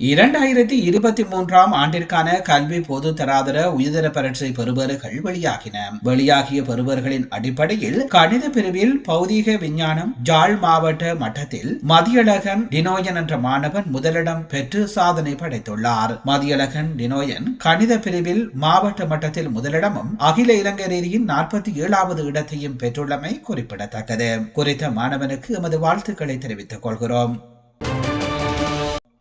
இரண்டாயிரத்தி இருபத்தி மூன்றாம் ஆண்டிற்கான கல்வி பொது தராதர உயர்தர பரீட்சை பெறுபவர்கள் வெளியாகின. வெளியாகிய பெறுபவர்களின் அடிப்படையில் கணித பிரிவில் பௌதீக விஞ்ஞானம் ஜாழ் மாவட்ட மட்டத்தில் மதியழகன் டினோயன் என்ற மாணவன் முதலிடம் பெற்று சாதனை படைத்துள்ளார். மதியழகன் டினோயன் கணித பிரிவில் மாவட்ட மட்டத்தில் முதலிடமும் அகில இலங்கை ரீதியின் நாற்பத்தி ஏழாவது இடத்தையும் பெற்றுள்ளமை குறிப்பிடத்தக்கது. குறித்த மாணவனுக்கு எமது வாழ்த்துக்களை தெரிவித்துக் கொள்கிறோம்.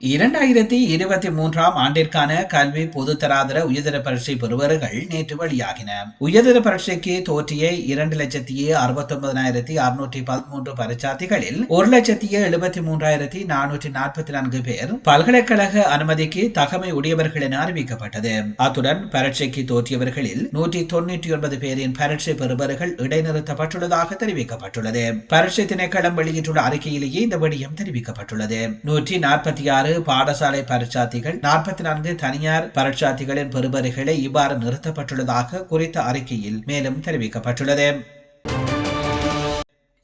இரண்டாயிரத்தி இருபத்தி மூன்றாம் ஆண்டிற்கான கல்வி பொதுத்தராதர உயர்தர பரீட்சை பெறுவர்கள் நேற்று வெளியாகின. உயர்தர பரீட்சைக்கு தோற்றிய இரண்டு லட்சத்தி அறுபத்தி ஒன்பதாயிரத்தி அறுநூற்றி பதிமூன்று பரீட்சார்த்திகளில் ஒரு லட்சத்தி எழுபத்தி மூன்றாயிரத்தி நானூற்றி நாற்பத்தி நான்கு பேர் பல்கலைக்கழக அனுமதிக்கு தகமை உடையவர்கள் என அறிவிக்கப்பட்டது. அத்துடன் பரீட்சைக்கு தோற்றியவர்களில் நூற்றி தொன்னூற்றி ஒன்பது பேரின் பரீட்சை பெறுபவர்கள் இடைநிறுத்தப்பட்டுள்ளதாக தெரிவிக்கப்பட்டுள்ளது. பரீட்சை திணைக்களம் வெளியிட்டுள்ள அறிக்கையிலேயே இந்த விடயம் தெரிவிக்கப்பட்டுள்ளது. நூற்றி நாற்பத்தி ஆறு பாடசாலை பரீட்சார்த்திகள் நாற்பத்தி நான்கு தனியார் பரீட்சார்த்திகளின் பெறுபர்களை இவ்வாறு நிறுத்தப்பட்டுள்ளதாக குறித்த அறிக்கையில் மேலும் தெரிவிக்கப்பட்டுள்ளது.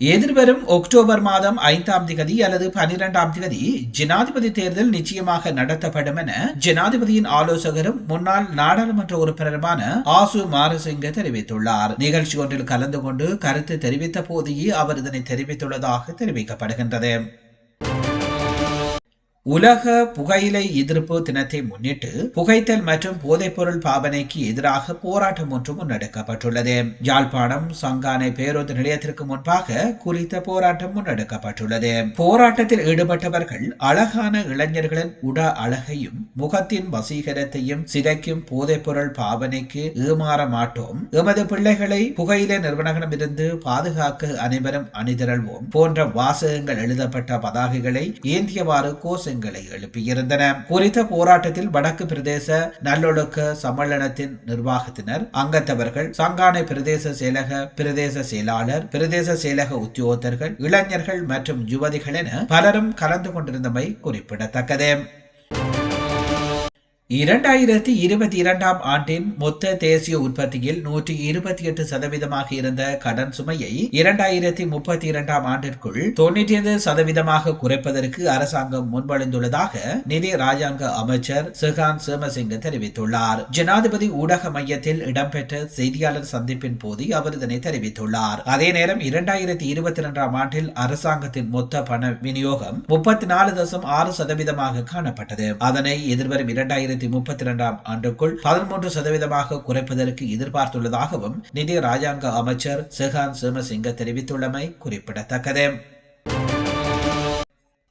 எதிர்வரும் அக்டோபர் மாதம் ஐந்தாம் திகதி அல்லது பனிரெண்டாம் திகதி ஜனாதிபதி தேர்தல் நிச்சயமாக நடத்தப்படும் என ஜனாதிபதியின் ஆலோசகரும் முன்னாள் நாடாளுமன்ற உறுப்பினருமான ஆசு மாரசிங்க தெரிவித்துள்ளார். நிகழ்ச்சி ஒன்றில் கலந்து கொண்டு கருத்து தெரிவித்த போதையே அவர் இதனை தெரிவித்துள்ளதாக தெரிவிக்கப்படுகின்றது. உலக புகையிலை எதிர்ப்பு தினத்தை முன்னிட்டு புகைத்தல் மற்றும் போதைப்பொருள் பாவனைக்கு எதிராக போராட்டம் ஒன்று முன்னெடுக்கப்பட்டுள்ளது. யாழ்ப்பாணம் சங்கானை பேருந்து நிலையத்திற்கு முன்பாக குறித்த போராட்டம் முன்னெடுக்கப்பட்டுள்ளது. போராட்டத்தில் ஈடுபட்டவர்கள் அழகான இளைஞர்களின் உட அழகையும் முகத்தின் வசீகரத்தையும் சிதைக்கும் போதைப்பொருள் பாவனைக்கு ஏமாற மாட்டோம். எமது பிள்ளைகளை புகையிலை நிறுவனங்களிடமிருந்து பாதுகாக்க அனைவரும் அணிதிரள்வோம். போன்ற வாசகங்கள் எழுதப்பட்ட பதாகைகளை ஏந்தியவாறு கோஷ கோஷங்களை எழுப்பியிருந்தன. குறித்த போராட்டத்தில் வடக்கு பிரதேச நல்லொழுக்க சம்மேளனத்தின் நிர்வாகத்தினர் அங்கத்தவர்கள் சங்கானை பிரதேச செயலக பிரதேச செயலாளர் பிரதேச செயலக உத்தியோகத்தர்கள் இளைஞர்கள் மற்றும் யுவதிகள் என பலரும் கலந்து கொண்டிருந்தமை குறிப்பிடத்தக்கது. இரண்டாயிரத்தி இருபத்தி இரண்டாம் ஆண்டின் மொத்த தேசிய உற்பத்தியில் நூற்றி இருபத்தி எட்டு சதவீதமாக இருந்த கடன் சுமையை இரண்டாயிரத்தி முப்பத்தி இரண்டாம் ஆண்டிற்குள் தொண்ணூற்றி ஐந்து சதவீதமாக குறைப்பதற்கு அரசாங்கம் முன்வழிந்துள்ளதாக நிதி ராஜாங்க அமைச்சர் சுகான் சேமசிங்க தெரிவித்துள்ளார். ஜனாதிபதி ஊடக மையத்தில் இடம்பெற்ற செய்தியாளர் சந்திப்பின் போது அவர் இதனை தெரிவித்துள்ளார். அதே நேரம் இரண்டாயிரத்தி இருபத்தி இரண்டாம் ஆண்டில் அரசாங்கத்தின் மொத்த பண விநியோகம் முப்பத்தி நாலு தசம் ஆறு சதவீதமாக காணப்பட்டது. அதனை எதிர்வரும் இரண்டாயிரத்தி இரண்டாயிரத்தி முப்பத்தி இரண்டாம் ஆண்டுக்குள் பதிமூன்று சதவீதமாக குறைப்பதற்கு எதிர்பார்த்துள்ளதாகவும் நிதி ராஜாங்க அமைச்சர் செஹான் சேமசிங்க தெரிவித்துள்ளமை குறிப்பிடத்தக்கது.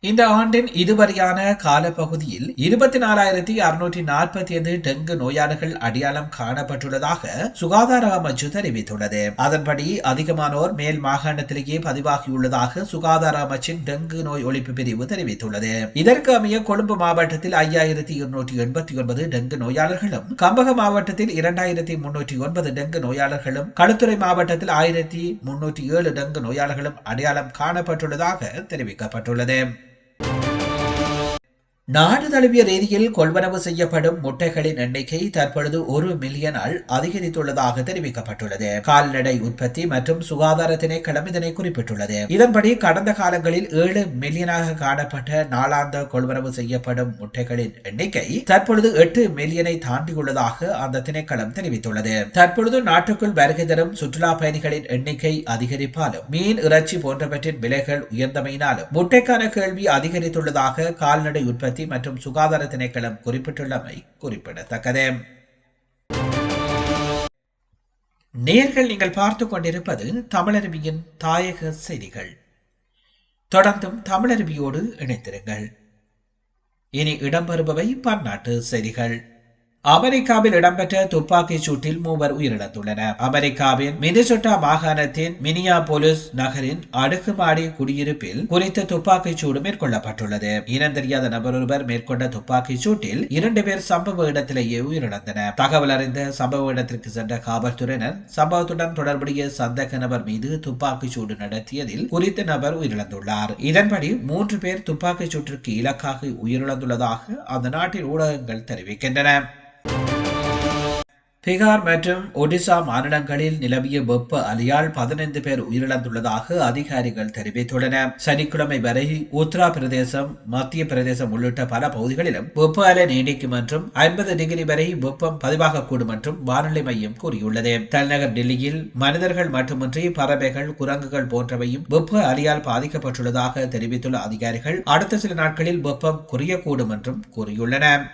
இந்த ஆண்டின் இதுவரையான காலப்பகுதியில் இருபத்தி நாலாயிரத்தி அறுநூற்றி நாற்பத்தி ஐந்து டெங்கு நோயாளிகள் அடையாளம் காணப்பட்டுள்ளதாக சுகாதார அமைச்சு தெரிவித்துள்ளது. அதன்படி அதிகமானோர் மேல் மாகாணத்திலேயே பதிவாகியுள்ளதாக சுகாதார அமைச்சின் டெங்கு நோய் ஒழிப்பு பிரிவு தெரிவித்துள்ளது. இதற்கு அமைய கொழும்பு மாவட்டத்தில் ஐயாயிரத்தி இருநூற்றி எண்பத்தி ஒன்பது டெங்கு நோயாளர்களும் கம்பக மாவட்டத்தில் இரண்டாயிரத்தி முன்னூற்றி ஒன்பது டெங்கு நோயாளர்களும் களுத்துறை மாவட்டத்தில் ஆயிரத்தி முன்னூற்றி ஏழு டெங்கு நோயாளர்களும் அடையாளம் காணப்பட்டுள்ளதாக தெரிவிக்கப்பட்டுள்ளது. நாடு தழுவிய ரீதியில் கொள்வனவு செய்யப்படும் முட்டைகளின் எண்ணிக்கை தற்பொழுது ஒரு மில்லியனால் அதிகரித்துள்ளதாக தெரிவிக்கப்பட்டுள்ளது. கால்நடை உற்பத்தி மற்றும் சுகாதார திணைக்களம் இதனை குறிப்பிட்டுள்ளது. இதன்படி கடந்த காலங்களில் ஏழு மில்லியனாக காணப்பட்ட நாளாந்த கொள்வனவு செய்யப்படும் முட்டைகளின் எண்ணிக்கை தற்பொழுது எட்டு மில்லியனை தாண்டியுள்ளதாக அந்த திணைக்களம் தெரிவித்துள்ளது. தற்பொழுது நாட்டுக்குள் வருகை தரும் சுற்றுலா பயணிகளின் எண்ணிக்கை அதிகரிப்பாலும் மீன் இறைச்சி போன்றவற்றின் விலைகள் உயர்ந்தமையினாலும் முட்டைக்கான கேள்வி அதிகரித்துள்ளதாக கால்நடை உற்பத்தி உற்பத்தி மற்றும் சுகாதார திணைக்களம் குறிப்பிட்டுள்ளமை குறிப்பிடத்தக்கது. நேர்கள் நீங்கள் பார்த்து கொண்டிருப்பது தமிழருவியின் தாயக செய்திகள். தொடர்ந்தும் தமிழருவியோடு இணைத்திருங்கள் இனி இடம்பெறுபவை பன்னாட்டு செய்திகள். அமெரிக்காவில் இடம்பெற்ற துப்பாக்கிச் சூட்டில் மூவர் உயிரிழந்துள்ளனர். அமெரிக்காவின் மினிசோட்டா மாகாணத்தின் மினியா போலிஸ் நகரின் அடுக்குமாடி குடியிருப்பில் குறித்த துப்பாக்கிச் சூடு மேற்கொள்ளப்பட்டுள்ளது. இனம் தெரியாத நபர் ஒருவர் மேற்கொண்ட துப்பாக்கிச் சூட்டில் இரண்டு பேர் சம்பவ இடத்திலேயே உயிரிழந்தனர். தகவல் அறிந்த சம்பவ இடத்திற்கு சென்ற காவல்துறையினர் சம்பவத்துடன் தொடர்புடைய சந்தேக நபர் மீது துப்பாக்கிச் சூடு நடத்தியதில் குறித்த நபர் உயிரிழந்துள்ளார். இதன்படி மூன்று பேர் துப்பாக்கிச் சூட்டிற்கு இலக்காக உயிரிழந்துள்ளதாக அந்த நாட்டின் ஊடகங்கள் தெரிவிக்கின்றன. பீகார் மற்றும் ஒடிசா மாநிலங்களில் நிலவிய வெப்ப அலையால் பதினைந்து பேர் உயிரிழந்துள்ளதாக அதிகாரிகள் தெரிவித்துள்ளனர் சனிக்கிழமை வரை உத்தரப்பிரதேசம் மத்திய பிரதேசம் உள்ளிட்ட பல பகுதிகளிலும் வெப்ப அலை நீடிக்கும் என்றும் ஐம்பது டிகிரி வரை வெப்பம் பதிவாகக்கூடும் என்றும் வானிலை மையம் கூறியுள்ளது. தலைநகர் டெல்லியில் மனிதர்கள் மட்டுமின்றி பறவைகள் குரங்குகள் போன்றவையும் வெப்ப அலையால் பாதிக்கப்பட்டுள்ளதாக தெரிவித்துள்ள அதிகாரிகள் அடுத்த சில நாட்களில் வெப்பம் குறையக்கூடும் என்றும் கூறியுள்ளனர்.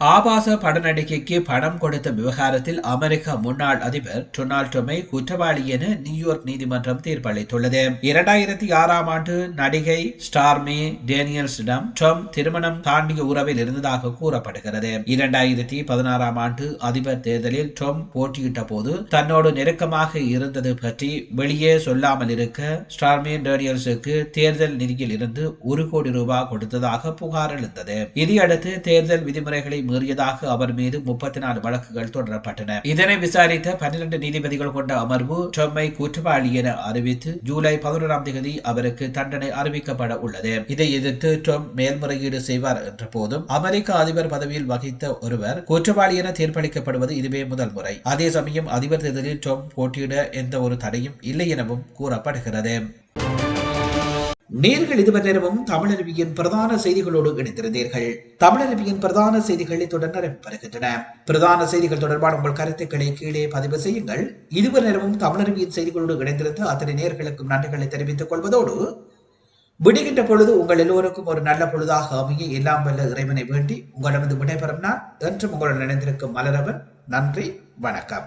ஆபாச பட நடிகைக்கு பணம் கொடுத்த விவகாரத்தில் அமெரிக்க முன்னாள் அதிபர் டொனால்ட் ட்ரம்பை குற்றவாளி என நியூயார்க் நீதிமன்றம் தீர்ப்பளித்துள்ளது. இரண்டாயிரத்தி ஆறாம் ஆண்டு நடிகை ஸ்டார்மி டேனியல்ஸிடம் ட்ரம்ப் திருமணம் தாண்டிய உறவில் இருந்ததாக கூறப்படுகிறது. இரண்டாயிரத்தி பதினாறாம் ஆண்டு அதிபர் தேர்தலில் ட்ரம்ப் போட்டியிட்ட போது தன்னோடு நெருக்கமாக இருந்தது பற்றி வெளியே சொல்லாமல் இருக்க ஸ்டார்மி டேனியல்ஸுக்கு தேர்தல் நிதியில் இருந்து ஒரு கோடி ரூபாய் கொடுத்ததாக புகார் எழுந்தது. இதையடுத்து தேர்தல் விதிமுறைகளை மீறியதாக அவர் மீது முப்பத்தி நாலு வழக்குகள் தொடரப்பட்டன. இதனை விசாரித்த பன்னிரண்டு நீதிபதிகள் கொண்ட அமர்வு ட்ரம்பை குற்றவாளி என அறிவித்து ஜூலை பதினொன்றாம் தேதி அவருக்கு தண்டனை அறிவிக்கப்பட உள்ளது. இதை எதிர்த்து ட்ரம்ப் மேல்முறையீடு செய்வார் என்ற போதும் அமெரிக்க அதிபர் பதவியில் வகித்த ஒருவர் குற்றவாளி என தீர்ப்பளிக்கப்படுவது இதுவே முதல் முறை. அதே சமயம் அதிபர் தேர்தலில் ட்ரம்ப் போட்டியிட எந்த ஒரு தடையும் இல்லை எனவும் கூறப்படுகிறது. நேர்கள் இதுவரை நேரமும் தமிழருவியின் பிரதான செய்திகளோடு இணைந்திருந்தீர்கள். தமிழருவியின் பிரதான செய்திகளை தொடர்ந்து நடைபெறுகின்றன பிரதான செய்திகள் தொடர்பான உங்கள் கருத்துக்களை கீழே பதிவு செய்யுங்கள். இதுவரை நேரமும் தமிழருவியின் செய்திகளோடு இணைந்திருந்து அத்தனை நேர்களுக்கும் நன்றிகளை தெரிவித்துக் கொள்வதோடு விடுகின்ற பொழுது உங்கள் எல்லோருக்கும் ஒரு நல்ல பொழுதாக அமைய எல்லாம் வல்ல இறைவனை வேண்டி உங்களிடமிருந்து விடைபெறும் நான் என்றும் உங்களுடன் இணைந்திருக்கும் மலரவன். நன்றி வணக்கம்.